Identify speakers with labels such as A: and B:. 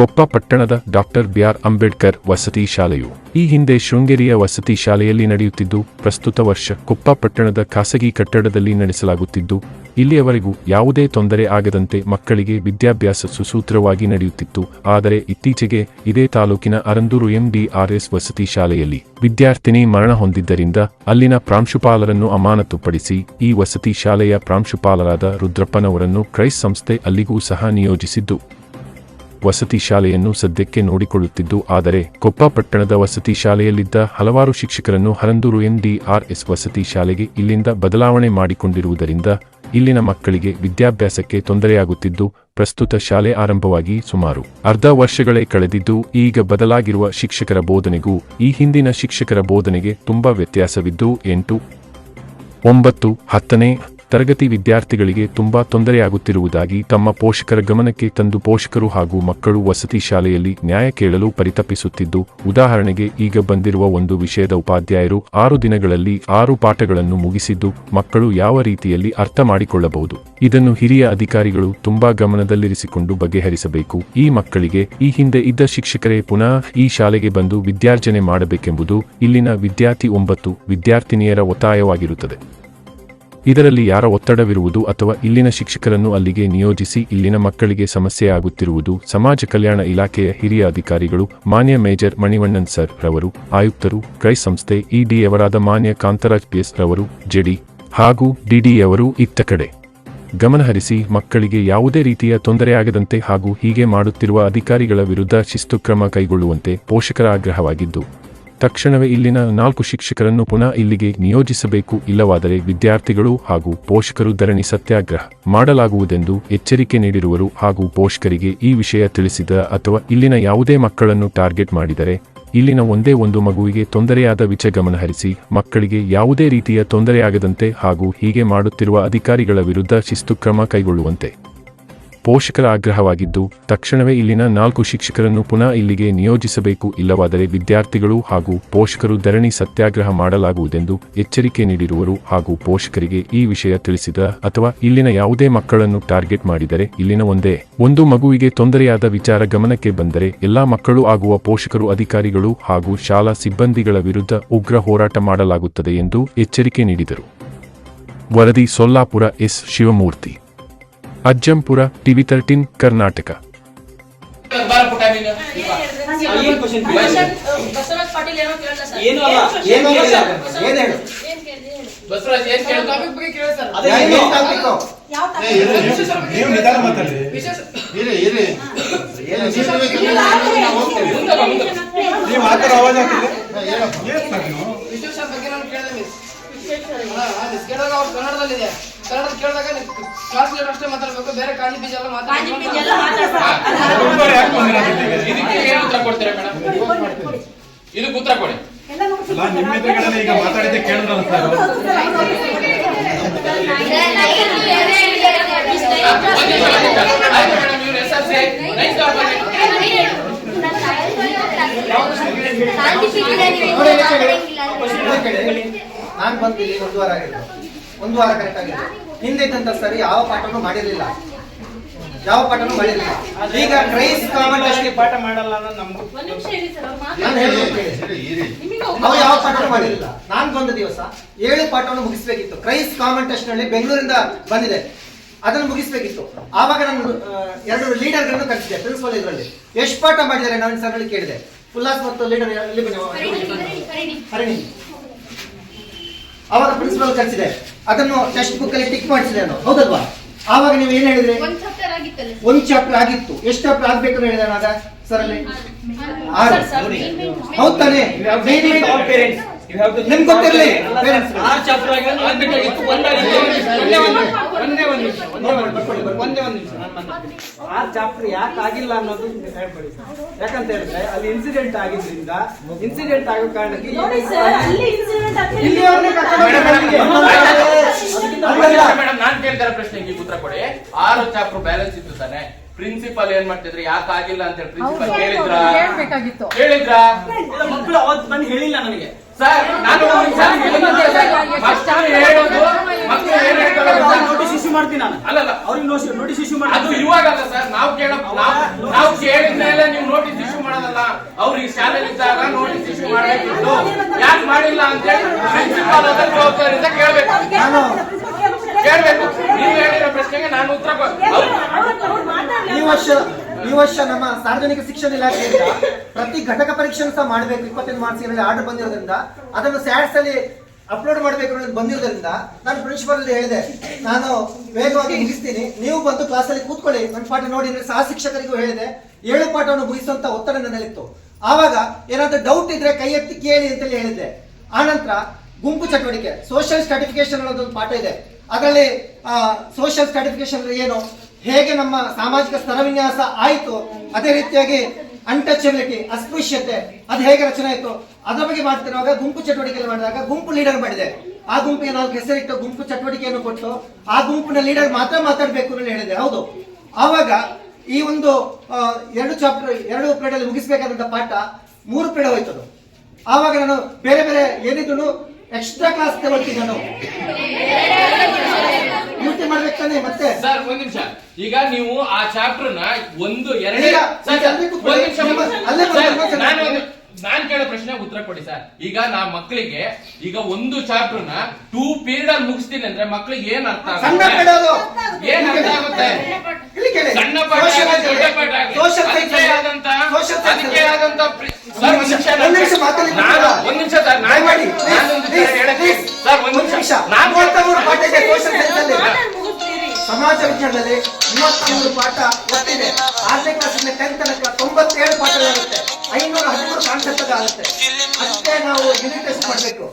A: ಕೊಪ್ಪ ಪಟ್ಟಣದ doctor B R Ambedkar ವಸತಿ ಶಾಲೆಯು. ಈ ಹಿಂದೆ ಶೃಂಗೇರಿಯ ವಸತಿ ಶಾಲೆಯಲ್ಲಿ ನಡೆಯುತ್ತಿದ್ದು, ಪ್ರಸ್ತುತ ವರ್ಷ ಕೊಪ್ಪ ಪಟ್ಟಣದ ಖಾಸಗಿ ಕಟ್ಟಡದಲ್ಲಿ ನಡೆಸಲಾಗುತ್ತಿದ್ದು, ಇಲ್ಲಿಯವರೆಗೂ ಯಾವುದೇ ತೊಂದರೆ ಆಗದಂತೆ ಮಕ್ಕಳಿಗೆ ವಿದ್ಯಾಭ್ಯಾಸ ಸುಸೂತ್ರವಾಗಿ ನಡೆಯುತ್ತಿತ್ತು. ಆದರೆ ಇತ್ತೀಚೆಗೆ ಇದೇ ತಾಲೂಕಿನ ಅರಂದೂರು ಎಂಡಿಆರ್ಎಸ್ ವಸತಿ ಶಾಲೆಯಲ್ಲಿ ವಿದ್ಯಾರ್ಥಿನಿ ಮರಣ ಹೊಂದಿದ್ದರಿಂದ ಅಲ್ಲಿನ ಪ್ರಾಂಶುಪಾಲರನ್ನು ಅಮಾನತುಪಡಿಸಿ ಈ ವಸತಿ ಶಾಲೆಯ ಪ್ರಾಂಶುಪಾಲರಾದ ರುದ್ರಪ್ಪನವರನ್ನು ಕ್ರೈಸ್ ಸಂಸ್ಥೆ ಅಲ್ಲಿಗೂ ಸಹ ನಿಯೋಜಿಸಿದ್ದು. ವಸತಿ ಶಾಲೆಯನ್ನು ಸದ್ಯಕ್ಕೆ ನೋಡಿಕೊಳ್ಳುತ್ತಿದ್ದು, ಆದರೆ ಕೊಪ್ಪ ಪಟ್ಟಣದ ವಸತಿ ಶಾಲೆಯಲ್ಲಿದ್ದ ಹಲವಾರು ಶಿಕ್ಷಕರನ್ನು ಹರಂದೂರು ಎನ್ಡಿಆರ್ಎಸ್ ವಸತಿ ಶಾಲೆಗೆ ಇಲ್ಲಿಂದ ಬದಲಾವಣೆ ಮಾಡಿಕೊಂಡಿರುವುದರಿಂದ ಇಲ್ಲಿನ ಮಕ್ಕಳಿಗೆ ವಿದ್ಯಾಭ್ಯಾಸಕ್ಕೆ ತೊಂದರೆಯಾಗುತ್ತಿದ್ದು, ಪ್ರಸ್ತುತ ಶಾಲೆ ಆರಂಭವಾಗಿ ಸುಮಾರು ಅರ್ಧ ವರ್ಷಗಳೇ ಕಳೆದಿದ್ದು, ಈಗ ಬದಲಾಗಿರುವ ಶಿಕ್ಷಕರ ಬೋಧನೆಗೂ ಈ ಹಿಂದಿನ ಶಿಕ್ಷಕರ ಬೋಧನೆಗೆ ತುಂಬಾ ವ್ಯತ್ಯಾಸವಿದ್ದು, ಎಂಟು, ಒಂಬತ್ತು, ಹತ್ತನೇ ತರಗತಿ ವಿದ್ಯಾರ್ಥಿಗಳಿಗೆ ತುಂಬಾ ತೊಂದರೆಯಾಗುತ್ತಿರುವುದಾಗಿ ತಮ್ಮ ಪೋಷಕರ ಗಮನಕ್ಕೆ ತಂದು ಪೋಷಕರು ಹಾಗೂ ಮಕ್ಕಳು ವಸತಿ ಶಾಲೆಯಲ್ಲಿ ನ್ಯಾಯ ಕೇಳಲು ಪರಿತಪಿಸುತ್ತಿದ್ದು, ಉದಾಹರಣೆಗೆ ಈಗ ಬಂದಿರುವ ಒಂದು ವಿಷಯದ ಉಪಾಧ್ಯಾಯರು ಆರು ದಿನಗಳಲ್ಲಿ ಆರು ಪಾಠಗಳನ್ನು ಮುಗಿಸಿದ್ದು, ಮಕ್ಕಳು ಯಾವ ರೀತಿಯಲ್ಲಿ ಅರ್ಥ ಮಾಡಿಕೊಳ್ಳಬಹುದು? ಇದನ್ನು ಹಿರಿಯ ಅಧಿಕಾರಿಗಳು ತುಂಬಾ ಗಮನದಲ್ಲಿರಿಸಿಕೊಂಡು ಬಗೆಹರಿಸಬೇಕು. ಈ ಮಕ್ಕಳಿಗೆ ಈ ಹಿಂದೆ ಇದ್ದ ಶಿಕ್ಷಕರೇ ಪುನಃ ಈ ಶಾಲೆಗೆ ಬಂದು ವಿದ್ಯಾರ್ಜನೆ ಮಾಡಬೇಕೆಂಬುದು ಇಲ್ಲಿನ ವಿದ್ಯಾರ್ಥಿ ಒಂಬತ್ತು ವಿದ್ಯಾರ್ಥಿನಿಯರ ಒತ್ತಾಯವಾಗಿರುತ್ತದೆ. ಇದರಲ್ಲಿ ಯಾರ ಒತ್ತಡವಿರುವುದು ಅಥವಾ ಇಲ್ಲಿನ ಶಿಕ್ಷಕರನ್ನು ಅಲ್ಲಿಗೆ ನಿಯೋಜಿಸಿ ಇಲ್ಲಿನ ಮಕ್ಕಳಿಗೆ ಸಮಸ್ಯೆಯಾಗುತ್ತಿರುವುದು ಸಮಾಜ ಕಲ್ಯಾಣ ಇಲಾಖೆಯ ಹಿರಿಯ ಅಧಿಕಾರಿಗಳು ಮಾನ್ಯ ಮೇಜರ್ ಮಣಿವಣ್ಣನ್ ಸರ್ ರವರು, ಆಯುಕ್ತರು, ಕ್ರೈ ಸಂಸ್ಥೆ ಇಡಿಯವರಾದ ಮಾನ್ಯ ಕಾಂತರಾಜ್ ಪಿಎಸ್ ರವರು, ಜೆಡಿ ಹಾಗೂ ಡಿಡಿಯವರು ಇತ್ತ ಕಡೆ. ಗಮನಹರಿಸಿ ಮಕ್ಕಳಿಗೆ ಯಾವುದೇ ರೀತಿಯ ತೊಂದರೆಯಾಗದಂತೆ ಹಾಗೂ ಹೀಗೆ ಮಾಡುತ್ತಿರುವ ಅಧಿಕಾರಿಗಳ ವಿರುದ್ಧ ಶಿಸ್ತು ಕ್ರಮ ಕೈಗೊಳ್ಳುವಂತೆ ಪೋಷಕರ ಆಗ್ರಹವಾಗಿದ್ದು ತಕ್ಷಣವೇ ಇಲ್ಲಿನ ನಾಲ್ಕು ಶಿಕ್ಷಕರನ್ನು ಪುನಃ ಇಲ್ಲಿಗೆ ನಿಯೋಜಿಸಬೇಕು. ಇಲ್ಲವಾದರೆ ವಿದ್ಯಾರ್ಥಿಗಳು ಹಾಗೂ ಪೋಷಕರು ಧರಣಿ ಸತ್ಯಾಗ್ರಹ ಮಾಡಲಾಗುವುದೆಂದು ಎಚ್ಚರಿಕೆ ನೀಡಿರುವರು ಹಾಗೂ ಪೋಷಕರಿಗೆ ಈ ವಿಷಯ ತಿಳಿಸಿದ ಅಥವಾ ಇಲ್ಲಿನ ಯಾವುದೇ ಮಕ್ಕಳನ್ನು ಟಾರ್ಗೆಟ್ ಮಾಡಿದರೆ, ಇಲ್ಲಿನ ಒಂದೇ ಒಂದು ಮಗುವಿಗೆ ತೊಂದರೆಯಾದ ವಿಚ ಗಮನಹರಿಸಿ ಮಕ್ಕಳಿಗೆ ಯಾವುದೇ ರೀತಿಯ ತೊಂದರೆಯಾಗದಂತೆ ಹಾಗೂ ಹೀಗೆ ಮಾಡುತ್ತಿರುವ ಅಧಿಕಾರಿಗಳ ವಿರುದ್ಧ ಶಿಸ್ತು ಕ್ರಮ ಕೈಗೊಳ್ಳುವಂತೆ. ಪೋಷಕರ ಆಗ್ರಹವಾಗಿದ್ದು, ತಕ್ಷಣವೇ ಇಲ್ಲಿನ ನಾಲ್ಕು ಶಿಕ್ಷಕರನ್ನು ಪುನಃ ಇಲ್ಲಿಗೆ ನಿಯೋಜಿಸಬೇಕು. ಇಲ್ಲವಾದರೆ ವಿದ್ಯಾರ್ಥಿಗಳು ಹಾಗೂ ಪೋಷಕರು ಧರಣಿ ಸತ್ಯಾಗ್ರಹ ಮಾಡಲಾಗುವುದೆಂದು ಎಚ್ಚರಿಕೆ ನೀಡಿರುವರು ಹಾಗೂ ಪೋಷಕರಿಗೆ ಈ ವಿಷಯ ತಿಳಿಸಿದ ಅಥವಾ ಇಲ್ಲಿನ ಯಾವುದೇ ಮಕ್ಕಳನ್ನು ಟಾರ್ಗೆಟ್ ಮಾಡಿದರೆ ಇಲ್ಲಿನ ಒಂದೇ, ಒಂದು ಮಗುವಿಗೆ ತೊಂದರೆಯಾದ ವಿಚಾರ ಗಮನಕ್ಕೆ ಬಂದರೆ ಎಲ್ಲಾ ಮಕ್ಕಳು ಆಗುವ ಪೋಷಕರು, ಅಧಿಕಾರಿಗಳು ಹಾಗೂ ಶಾಲಾ ಸಿಬ್ಬಂದಿಗಳ ವಿರುದ್ಧ ಉಗ್ರ ಹೋರಾಟ ಮಾಡಲಾಗುತ್ತದೆ ಎಂದು ಎಚ್ಚರಿಕೆ ನೀಡಿದರು. ವರದಿ Sollapura S. Shivamurthy. Ajjampura TV thirteen Karnataka.
B: ಕನ್ನಡದಲ್ಲಿದೆ Kannada ಕೇಳಿದಾಗ ಅಷ್ಟೇ ಮಾತಾಡ್ಬೇಕು ಬೇರೆ ಕಾಳಿ ಬೀಜ
C: ಕಾಜಿ ಎಲ್ಲ
B: ಮಾತಾಡ್ಬೇಕು. ಇದಕ್ಕೆ ಏನು ಉತ್ತರ ಕೊಡ್ತೀರಾ ಮೇಡಮ್? ಇದಕ್ಕೆ ಉತ್ತರ ಕೊಡಿ.
D: ನಿಮ್ಮ ಎದುರುಗಡೆನೆ ಈಗ ಮಾತಾಡಿದ್ದೆ ಕೇಳಿದ್ರಲ್ಲ ಸರ್.
B: ಹಾ, ಒಂದ್.
E: ನಾನ್ ಬಂದು ಇಲ್ಲಿ ವಾರ ಆಗಿದ್ದು ಒಂದು ವಾರ ಕರೆಕ್ಟ್ ಆಗಿದೆ. ಹಿಂದೆ ಇದ್ದಂತ ಸರಿ ಯಾವ ಪಾಠನೂ ಮಾಡಿರಲಿಲ್ಲ. ಯಾವ ಪಾಠನೂ ಮಾಡಿರಲಿಲ್ಲ. ಈಗ ಕ್ರೈಸ್ ಕಾಮನ್
F: ಅಷ್ಟೇ ಪಾಠ ಮಾಡಲ್ಲ ನಮ್ಗೂ
C: ಒಂದ್ ನಿಮಿಷ ಇರಿ ಸರ್ ಅವ್ರು
E: ನಾನು ಅವ್ರು ಯಾವ ಪಾಠನೂ ಮಾಡಿರಲಿಲ್ಲ. ನಾನು ಬಂದ ದಿವಸ ಏಳು ಪಾಠವನ್ನು ಮುಗಿಸ್ಬೇಕಿತ್ತು. ಕ್ರೈಸ್ ಕಾಮನ್ ಟೆಸ್ಟ್ನಲ್ಲಿ ಬೆಂಗಳೂರಿಂದ ಬಂದಿದೆ. ಅದನ್ನು ಮುಗಿಸ್ಬೇಕಿತ್ತು. ಆವಾಗ ನಾನು ಎರಡು ಲೀಡರ್ಗಳನ್ನು ಕರೆಸಿದೆ ಪ್ರಿನ್ಸಿಪಲ್ ಇದರಲ್ಲಿ. ಎಷ್ಟು ಪಾಠ ಮಾಡಿದ್ದಾರೆ ನಾನು ಸರ್ ಕೇಳಿದೆ. ಉಲ್ಲಾಸ್ ಮತ್ತು ಲೀಡರ್ ಎಲ್ಲಿ ಬನ್ನಿ ಹರಿಣಿ. ಅವಾಗ ಪ್ರಿನ್ಸಿಪಲ್ ಕರೆಸಿದೆ ಅದನ್ನು ಟೆಕ್ಸ್ಟ್ ಬುಕ್ ಅಲ್ಲಿ ಟಿಕ್ ಮಾಡಿಸಿದೆ ನಾನು. ಹೌದಲ್ವಾ? ಆವಾಗ ನೀವು ಏನ್ ಹೇಳಿದ್ರೆ?
C: ಒಂದ್ ಚಾಪ್ಟರ್ ಆಗಿತ್ತಲ್ಲ
E: ಒಂದ್ ಚಾಪ್ಟರ್ ಆಗಿತ್ತು. ಎಷ್ಟು ಚಾಪ್ಟರ್ ಆಗ್ಬೇಕು ಅಂತ ಹೇಳಿದೆ ನಾನು ಸರ್ ಅಲ್ಲಿ ಹೌದ್ ತಾನೆ. ನಿಮ್ಗೆ ಗೊತ್ತಿರ್ಲಿ.
F: ಒಂದೇ ಒಂದು ಒಂದೇ ಒಂದು ನಿಮಿಷ ಒಂದೇ ಒಂದು ನಿಮಿಷ ಒಂದೇ ಒಂದು ನಿಮಿಷ. ಆ ಚಾಪ್ಟರ್ ಯಾಕೆ ಆಗಿಲ್ಲ ಅನ್ನೋದು ಹೇಳ್ಬೇಡಿ. ಯಾಕಂತ ಹೇಳಿದ್ರೆ ಅಲ್ಲಿ ಇನ್ಸಿಡೆಂಟ್ ಆಗಿದ್ರಿಂದ ಇನ್ಸಿಡೆಂಟ್ ಆಗೋ ಕಾರಣಕ್ಕೆ
C: ನೋಡಿ
B: ಮೇಡಮ್, ನಾನ್ ಕೇಳ್ತಾರ ಪ್ರಶ್ನೆಗೆ ಉತ್ತರ ಕೊಡಿ. ಆರು ಚಾಪ್ಟರ್ ಬ್ಯಾಲೆನ್ಸ್ ಇತ್ತು ತಾನೆ. ಪ್ರಿನ್ಸಿಪಲ್ ಏನ್ ಮಾಡ್ತಿದ್ರು? ಯಾಕೆ ಆಗಿಲ್ಲ ಅಂತ ಹೇಳಿ ಪ್ರಿನ್ಸಿಪಲ್ ಹೇಳಿದ್ರ
F: ಹೇಳಿದ್ರ ಮಕ್ಕಳು ಅವತ್ತು ಬಂದು ಹೇಳಿಲ್ಲ ನನಗೆ.
B: ಸರ್ ನಾನು ಹೇಳೋದು ಮಕ್ಕಳು ಏನ್ ಹೇಳ್ತಾರೆ?
F: ನೋಟಿಸ್ ಇಶ್ಯೂ ಮಾಡ್ತೀನಿ ನಾನು.
G: ಅಲ್ಲ
F: ಅವ್ರಿಗೆ ನೋಟಿಸ್ ನೋಟಿಸ್ ಇಶ್ಯೂ ಮಾಡಿ
G: ಅದು ಇವಾಗ ಅಲ್ಲ ಸರ್ ನಾವು ಕೇಳೋ ನಾವು ನಾವು ಕೇಳಿದ ಮೇಲೆ ನೀವು ನೋಟಿಸ್ ಇಶ್ಯೂ ಮಾಡೋದಲ್ಲ. ಅವ್ರಿಗೆ ಶಾಲೆ ಇದ್ದಾಗ ನೋಟಿಸ್ ಇಶ್ಯೂ ಮಾಡಬೇಕಿತ್ತು ಯಾಕೆ ಮಾಡಿಲ್ಲ ಅಂತ ಹೇಳಿ ಪ್ರಿನ್ಸಿಪಾಲ್ ಅದರ ಜವಾಬ್ದಾರಿಯಿಂದ ಕೇಳಬೇಕು.
E: ನಾನು
G: ಕೇಳಬೇಕು. ನೀವು ಹೇಳಿರೋ ಪ್ರಶ್ನೆಗೆ ನಾನು ಉತ್ತರ
E: ಈ ವರ್ಷ ಈ ವರ್ಷ ನಮ್ಮ ಸಾರ್ವಜನಿಕ ಶಿಕ್ಷಣ ಇಲಾಖೆಯಿಂದ ಪ್ರತಿ ಘಟಕ ಪರೀಕ್ಷೆ ಸಹ ಮಾಡಬೇಕು. ಇಪ್ಪತ್ತೈದು ಮಾರ್ಚ್ ಆರ್ಡರ್ ಬಂದಿರೋದ್ರಿಂದ ಅದನ್ನು ಸ್ಯಾಟ್ಸ್ ಅಲ್ಲಿ ಅಪ್ಲೋಡ್ ಮಾಡಬೇಕು ಅನ್ನೋದು ಬಂದಿರೋದ್ರಿಂದ ನಾನು ಪ್ರಿನ್ಸಿಪಾಲ್ ಹೇಳಿದೆ, ನಾನು ವೇಗವಾಗಿ ಮುಗಿಸ್ತೀನಿ, ನೀವು ಬಂದು ಕ್ಲಾಸಲ್ಲಿ ಕೂತ್ಕೊಳ್ಳಿ. ನನ್ನ ಪಾಠ ನೋಡಿ ಅಂದ್ರೆ ಸಹ ಶಿಕ್ಷಕರಿಗೂ ಹೇಳಿದೆ, ಏಳು ಪಾಠವನ್ನು ಮುಗಿಸುವಂತ ಒತ್ತಡ ನನ್ನಲ್ಲಿತ್ತು ಆವಾಗ ಏನಾದ್ರೂ ಡೌಟ್ ಇದ್ರೆ ಕೈ ಎತ್ತಿ ಕೇಳಿ ಅಂತೇಳಿ ಹೇಳಿದ್ದೆ. ಆನಂತರ ಗುಂಪು ಚಟುವಟಿಕೆ ಸೋಷಿಯಲ್ ಸ್ಟಾಟಿಫಿಕೇಶನ್ ಅನ್ನೋದೊಂದು ಪಾಠ ಇದೆ. ಅದರಲ್ಲಿ ಸೋಷಿಯಲ್ ಸ್ಟಾಟಿಫಿಕೇಶನ್ ಏನು? ಹೇಗೆ ನಮ್ಮ ಸಾಮಾಜಿಕ ಸ್ತರವಿನ್ಯಾಸ ಆಯಿತು? ಅದೇ ರೀತಿಯಾಗಿ ಅನ್ಟಚಬಿಲಿಟಿ ಅಸ್ಪೃಶ್ಯತೆ, ಅದು ಹೇಗೆ ರಚನೆ ಆಯಿತು? ಅದರ ಬಗ್ಗೆ ಮಾತಾಡುವಾಗ ಗುಂಪು ಚಟುವಟಿಕೆ ಮಾಡಿದಾಗ ಗುಂಪು ಲೀಡರ್ ಮಾಡಿದೆ. ಆ ಗುಂಪಿಗೆ ನಾಲ್ಕು ಹೆಸರಿಟ್ಟು ಗುಂಪು ಚಟುವಟಿಕೆಯನ್ನು ಕೊಟ್ಟು ಆ ಗುಂಪಿನ ಲೀಡರ್ ಮಾತ್ರ ಮಾತಾಡಬೇಕು ಅಂತ ಹೇಳಿದೆ. ಹೌದು. ಆವಾಗ ಈ ಒಂದು ಎರಡು ಚಾಪ್ಟರ್ ಎರಡು ಪೀರಿಯಡ್ ಅಲ್ಲಿ ಪಾಠ ಮೂರು ಪೀರಿಯಡ್ ಹೋಯ್ತು ಆವಾಗ ನಾನು ಬೇರೆ ಬೇರೆ ಏನಿದ್ರು ಎಕ್ಸ್ಟ್ರಾ ಕ್ಲಾಸ್ ತಗೊಳ್ತೀನಿ ನಾನು. ಡ್ಯೂಟಿ ಮಾಡ್ಬೇಕು ತಾನೆ ಮತ್ತೆ?
G: ಸರ್ ಒಂದ್ ನಿಮಿಷ. ಈಗ ನೀವು ಆ ಚಾಪ್ಟರ್ನ ಒಂದು ಎರಡು
E: ಈಗ
G: ಸರ್,
E: ಈಗ
G: ಸರ್, ಒಂದ್ ನಿಮಿಷ
E: ನಿಮ್ಮ- ಅಲ್ಲೇ
G: ಸರ್,
E: ಕೂತ್ಕೊಳ್ಳಿ.
G: ನಾನು ಒಂದು ನಾನ್ ಕೇಳೋ ಪ್ರಶ್ನೆ ಉತ್ತರ ಕೊಡಿ ಸರ್. ಈಗ ನಾ ಮಕ್ಕಳಿಗೆ ಈಗ ಒಂದು ಚಾಪ್ಟರ್ನ ಟೂ ಪೀರಿಯಡ್ ಅಲ್ಲಿ ಮುಗಿಸ್ತೀನಿ ಅಂದ್ರೆ ಮಕ್ಕಳಿಗೆ ಏನ್ ಅರ್ಥ
E: ಸಣ್ಣ
G: ಆಗುತ್ತೆ ಏನ್ ಅರ್ಥ ಆಗುತ್ತೆ?
E: ಇಲ್ಲಿ ಕೇಳಿ.
G: ಸಣ್ಣ ಪಾಠ
E: Social
G: ದೊಡ್ಡ ಪಾಠ.
E: Social
G: ಒಂದ್ ನಿಮಿಷ
E: ಮಾತಾಡಿ.
G: ನಾನು ಒಂದ್ ನಿಮಿಷ ಸರ್ ನಾನು
E: ದಯಮಾಡಿ,
G: ನಾನು ಒಂದು
E: please,
G: ಹೇಳಕ್ಕೆ ಸರ್ ಒಂದ್ ನಿಮಿಷ. ನಾನು
E: ಮೂವತ್ತಮೂರು ಪಾಠ ಇದೆ ಸಮಾಜ ವಿಜ್ಞಾನದಲ್ಲಿ ಮೂವತ್ಮೂರು ಪಾಠ ಗೊತ್ತಿದೆ ಆರನೇ ಕ್ಲಾಸಿಂದ ಟೆಂತ್ ತನಕ ತೊಂಬತ್ತೇಳು ಪಾಠಗಳಾಗುತ್ತೆ. ಐನೂರ ಹದಿಮೂರು ಕಾನ್ಸೆಪ್ಟ್ ಆಗುತ್ತೆ ಅಷ್ಟೇ ನಾವು ಯೂನಿಟ್ ಟೆಸ್ಟ್ ಮಾಡಬೇಕು.